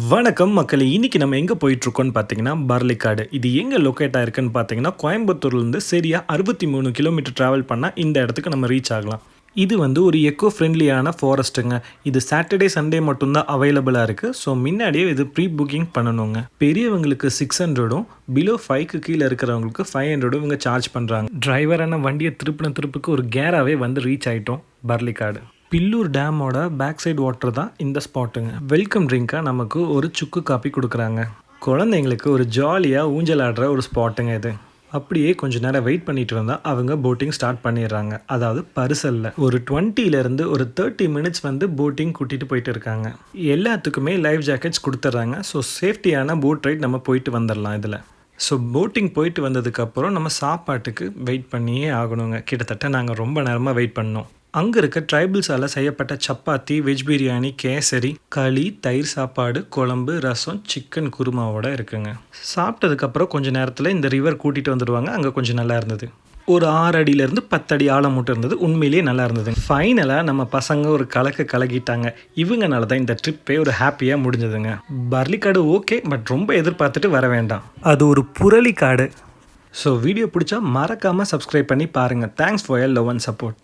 வணக்கம் மக்களை இன்னைக்கு நம்ம எங்கே போயிட்டுருக்கோம்னு பார்த்தீங்கன்னா பர்லிக்காடு இது எங்கே லொக்கேட் ஆயிருக்குன்னு பார்த்தீங்கன்னா கோயம்புத்தூர்லேருந்து சரியா அறுபத்தி மூணு கிலோமீட்டர் ட்ராவல் பண்ணால் இந்த இடத்துக்கு நம்ம ரீச் ஆகலாம். இது வந்து ஒரு எக்கோ ஃப்ரெண்ட்லியான ஃபாரஸ்ட்டுங்க இது சாட்டர்டே சண்டே மட்டும்தான் அவைலபிளாக இருக்குது ஸோ முன்னாடியே இது ப்ரீ புக்கிங் பண்ணணுங்க. பெரியவங்களுக்கு சிக்ஸ் ஹண்ட்ரடும் பிலோ ஃபைவ்க்கு கீழே இருக்கிறவங்களுக்கு ஃபைவ் ஹண்ட்ரடும் இவங்க சார்ஜ் பண்ணுறாங்க டிரைவரான வண்டியை திருப்பின திருப்புக்கு ஒரு கேராகவே வந்து ரீச் ஆகிட்டோம் பர்லிக்காடு பில்லூர் டேமோட பேக் சைடு வாட்டர் தான் இந்த ஸ்பாட்டுங்க வெல்கம் ட்ரிங்காக நமக்கு ஒரு சுக்கு காப்பி கொடுக்குறாங்க. குழந்தைங்களுக்கு ஒரு ஜாலியாக ஊஞ்சல் ஆடுற ஒரு ஸ்பாட்டுங்க இது. அப்படியே கொஞ்ச நேரம் வெயிட் பண்ணிட்டு இருந்தால் அவங்க போட்டிங் ஸ்டார்ட் பண்ணிடுறாங்க. அதாவது பரிசல்ல. ஒரு டுவெண்ட்டிலேருந்து ஒரு தேர்ட்டி மினிட்ஸ் வந்து போட்டிங் கூட்டிகிட்டு போயிட்டு இருக்காங்க. எல்லாத்துக்குமே லைஃப் ஜாக்கெட்ஸ் கொடுத்துட்றாங்க. ஸோ சேஃப்டியான போட் ரைட் நம்ம போயிட்டு வந்துடலாம் இதில். ஸோ போட்டிங் போயிட்டு வந்ததுக்கப்புறம் நம்ம சாப்பாட்டுக்கு வெயிட் பண்ணியே ஆகணுங்க. கிட்டத்தட்ட நாங்கள் ரொம்ப நேரமாக வெயிட் பண்ணோம். அங்கே இருக்க ட்ரைபிள்ஸால் செய்யப்பட்ட சப்பாத்தி வெஜ் பிரியாணி கேசரி களி தயிர் சாப்பாடு குழம்பு ரசம் சிக்கன் குருமாவோட இருக்குங்க. சாப்பிட்டதுக்கப்புறம் கொஞ்ச நேரத்தில் இந்த ரிவர் கூட்டிகிட்டு வந்துடுவாங்க. அங்கே கொஞ்சம் நல்லா இருந்தது. ஒரு ஆறு அடியிலேருந்து பத்தடி ஆழம் மட்டும் இருந்தது. உண்மையிலேயே நல்லா இருந்தது. ஃபைனலாக நம்ம பசங்க ஒரு கலக்க கலக்கிட்டாங்க இவங்கனால தான் இந்த ட்ரிப்பே ஒரு ஹாப்பியாக முடிஞ்சதுங்க. பர்லிக்காடு ஓகே பட் ரொம்ப எதிர்பார்த்துட்டு வர வேண்டாம். அது ஒரு புரளி காடு ஸோ வீடியோ பிடிச்சா மறக்காமல் சப்ஸ்கிரைப் பண்ணி பாருங்கள் thanks for your love and support